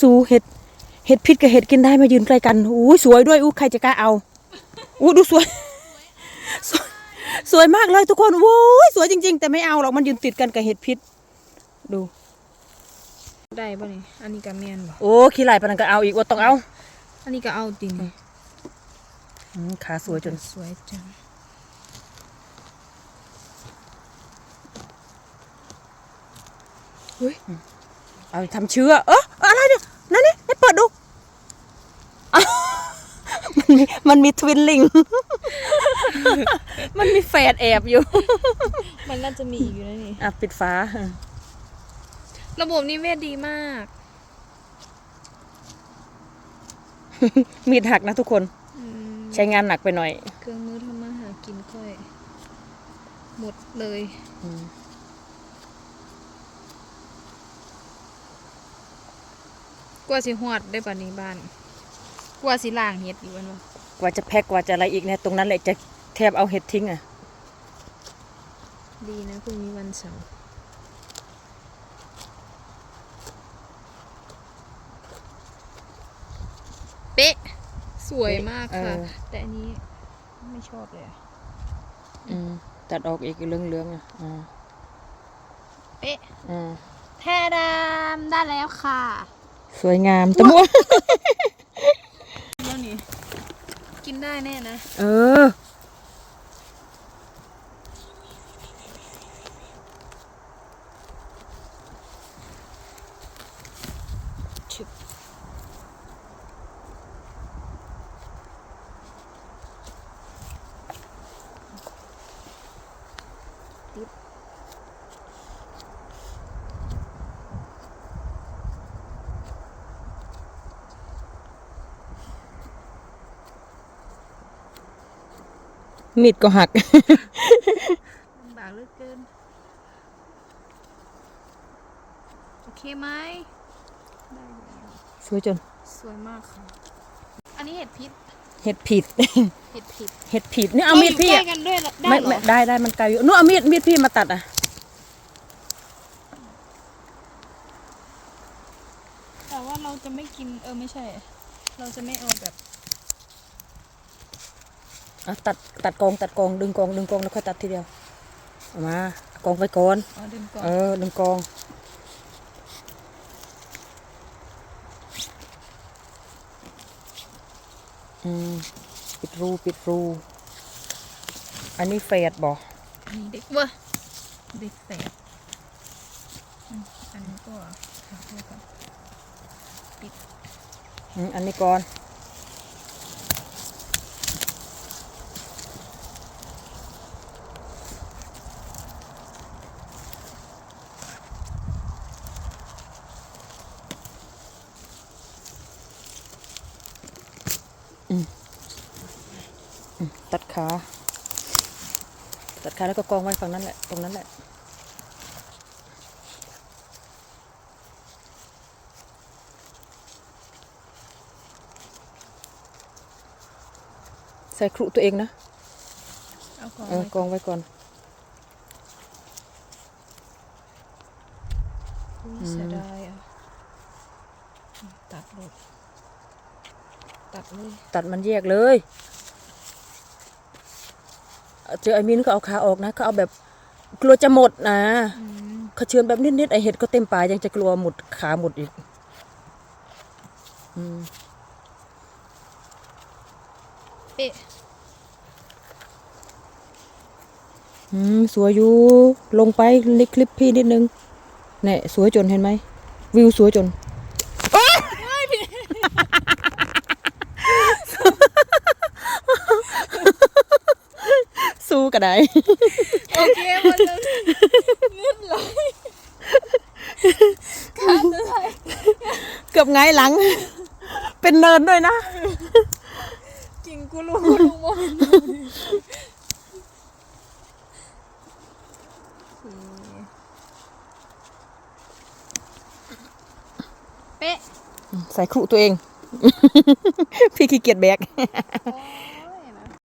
สู่เห็ดเห็ดพิษกับเห็ดกินได้มายืนใกล้กันอู้สวยด้วยอู้ใครจะกล้าเอาอู้ดูสวยสวย สวยมากเลยทุกคนโอ้ยสวยจริง ๆ แต่ไม่เอาหรอกมันยืนติดกันกับเห็ดพิษ ดูได้ป่ะนี่อันนี้ก็แม่นบ่โอ้ขี้ไหลปานนันก็เอาอีกว่าต้องเอาอันนี้ก็เอาตินอืมขาสวยจนสวยจังเอาทำเชื้อเอออะไรเนี่ยนั่นนี่ให้เปิดดูอ้าว มันมีมันมีทวินลิง มันมีแฝดแอบอยู่ มันน่าจะมีอีกอยู่นะนี่ อะปิดฟ้า ระบบนิเวศดีมาก มีดหักนะทุกคน อืมใช้งานหนักไปหน่อยเครื่องมือทำมาหากินค่อย หมดเลยอืมกว่าสิหอดได้ป่ะนี้บ้าน กว่าสิล่างเฮ็ดอยู่อันวะกว่าจะแพ็กกว่าจะอะไรอีกเนี่ยตรงนั้นแหละจะแทบเอาเห็ดทิ้งอะ ดีนะพรุ่งนี้วันเสาร์เป๊ะ สวยมากค่ะ เออ แต่อันนี้ไม่ชอบเลยอะอืมตัดออกอีกเรื่องเรื่องๆอะอ่าเป๊ะอ่าแท้ดามได้แล้วค่ะ สวยงามตะมัวแล้วนี่ กินได้แน่นะ เออ มีดก็หักลำบากเหลือเกิน โอเคไหมได้แล้วสวยจน สวยมากค่ะ อันนี้เห็ดพิษ เห็ดผิด เห็ดพิษเห็ดผิดนี่เอามีดพี่ใกล้อะกันด้วยเหรอได้ไม่เหรไม่อได้ได้มันไกลอยู่นู่นเอามีดมีดพี่มาตัดอะ แต่ว่าเราจะไม่กิน เออไม่ใช่ เราจะไม่เอาแบบ อะตัดตัดกองตัดกองดึงกองดึงกองแล้วค่อยตัดทีเดียวเอามากองไปก่อนอ๋อดึงก่อนเออดึงกองอืมปิดรูปิดรู อันนี้เฟดบอกอันนี้เด็กเว้ยเด็กแสบอืมอันนี้ก็หักเลยก่อนอืมอันนี้ก่อน ตัดขา ตัดขาแล้วก็กองไว้ฝั่งนั้นแหละ ตรงนั้นแหละ ใส่ครุตัวเองนะ เอาก่อนเออกองไว้ก่อนอุ๊ยเสียดายอะตัดเลย ตัดเลยตัดมันแยกเลยเจอไอ้มินก็เอาขาออกนะเขาเอาแบบกลัวจะหมดนะอืมเขาเชือนแบบนิดๆไอเห็ดก็เต็มปลายยังจะกลัวหมดขาหมดอีกอืมเอ๊ะอืมสวยอยู่ลงไปในคลิปพี่นิดนึงเนี่ยสวยจนเห็นไหมวิวสวยจน สู้ก็ได้ โอเคหมดเลยเรียบร้อยเกือบไงายหลัง เป็นเนินด้วยนะจริงกูรู้กูรู้ว่าเป็นเป๊ะ ใส่ครุตัวเอง พี่ขี้เกียจแบก โอ้